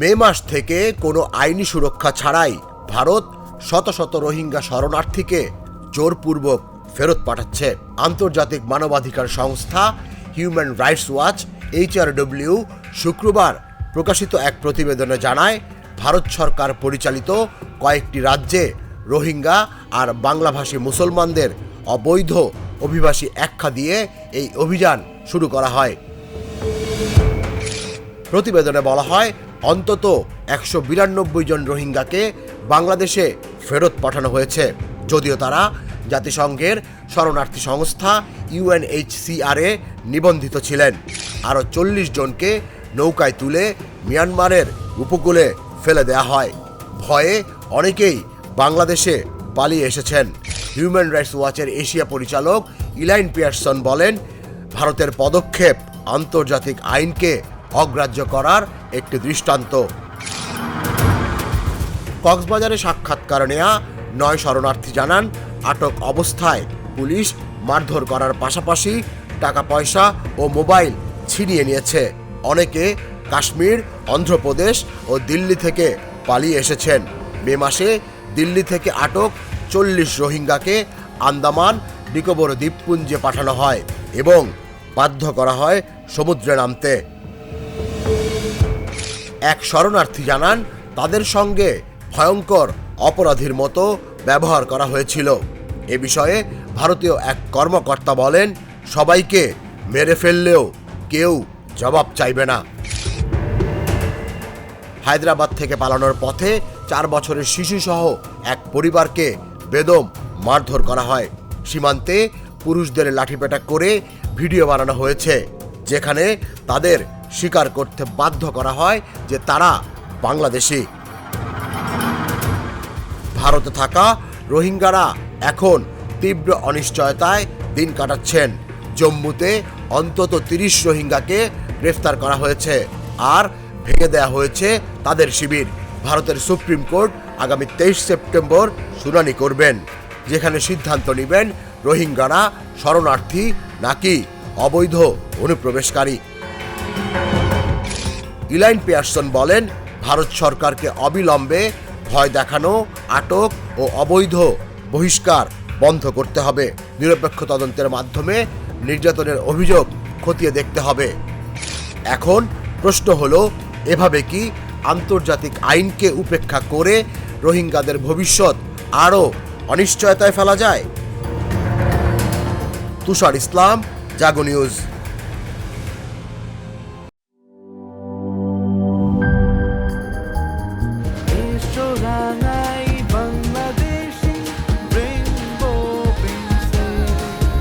মে মাস থেকে কোনো আইনি সুরক্ষা ছাড়াই ভারত শত শত রোহিঙ্গা শরণার্থীকে জোরপূর্বক ফেরত পাঠাচ্ছে। আন্তর্জাতিক মানবাধিকার সংস্থা হিউম্যান রাইটস ওয়াচ এইচআরডব্লিউ শুক্রবার প্রকাশিত এক প্রতিবেদনে জানায়, ভারত সরকার পরিচালিত কয়েকটি রাজ্যে রোহিঙ্গা আর বাংলাভাষী মুসলমানদের অবৈধ অভিবাসী একখা দিয়ে এই অভিযান শুরু করা হয়। প্রতিবেদনে বলা হয়, অন্তত একশো বিরানব্বই জন রোহিঙ্গাকে বাংলাদেশে ফেরত পাঠানো হয়েছে। যদিও তারা জাতিসংঘের শরণার্থী সংস্থা ইউএনএইচসিআরে নিবন্ধিত ছিলেন। আরও চল্লিশ জনকে নৌকায় তুলে মিয়ানমারের উপকূলে ফেলে দেয়া হয়। ভয়ে অনেকেই বাংলাদেশে পালিয়ে এসেছেন। হিউম্যান রাইটস ওয়াচের এশিয়া পরিচালক ইলাইন পিয়ারসন বলেন, ভারতের পদক্ষেপ আন্তর্জাতিক আইনকে অগ্রাহ্য করার একটি দৃষ্টান্ত। কক্সবাজারে সাক্ষাৎকার নেয়া নয় শরণার্থী জানান, আটক অবস্থায় পুলিশ মারধর করার পাশাপাশি টাকা পয়সা ও মোবাইল ছিনিয়ে নিয়েছে। অনেকে কাশ্মীর, অন্ধ্রপ্রদেশ ও দিল্লি থেকে পালিয়ে এসেছেন। মে মাসে দিল্লি থেকে আটক চল্লিশ রোহিঙ্গাকে আন্দামান, নিকোবর দ্বীপপুঞ্জে পাঠানো হয় এবং বাধ্য করা হয় সমুদ্রে নামতে। এক শরণার্থী জানান, তাদের সঙ্গে ভয়ঙ্কর অপরাধীর মতো ব্যবহার করা হয়েছিল। এ বিষয়ে ভারতীয় এক কর্মকর্তা বলেন, সবাইকে মেরে ফেললেও কেউ জবাব চাইবে না। হায়দ্রাবাদ থেকে পালানোর পথে চার বছরের শিশুসহ এক পরিবারকে বেদম মারধর করা হয়। সীমান্তে পুরুষদের লাঠিপেটা করে ভিডিও বানানো হয়েছে, যেখানে তাদের স্বীকার করতে বাধ্য করা হয় যে তারা বাংলাদেশি। ভারতে থাকা রোহিঙ্গারা এখন তীব্র অনিশ্চয়তায় দিন কাটাচ্ছেন। জম্মুতে অন্তত তিরিশ রোহিঙ্গাকে গ্রেফতার করা হয়েছে আর ভেঙে দেয়া হয়েছে তাদের শিবির। ভারতের সুপ্রিম কোর্ট আগামী তেইশ সেপ্টেম্বর শুনানি করবেন, যেখানে সিদ্ধান্ত নেবেন রোহিঙ্গারা শরণার্থী নাকি অবৈধ অনুপ্রবেশকারী। ইলাইন পিয়ারসন বলেন, ভারত সরকারকে অবিলম্বে ভয় দেখানো, আটক ও অবৈধ বহিষ্কার বন্ধ করতে হবে। নিরপেক্ষ তদন্তের মাধ্যমে নির্যাতনের অভিযোগ খতিয়ে দেখতে হবে। এখন প্রশ্ন হলো, এভাবে কি আন্তর্জাতিক আইনকে উপেক্ষা করে রোহিঙ্গাদের ভবিষ্যৎ আরও অনিশ্চয়তায় ফেলা যায়? Tushar Islam, Jago news.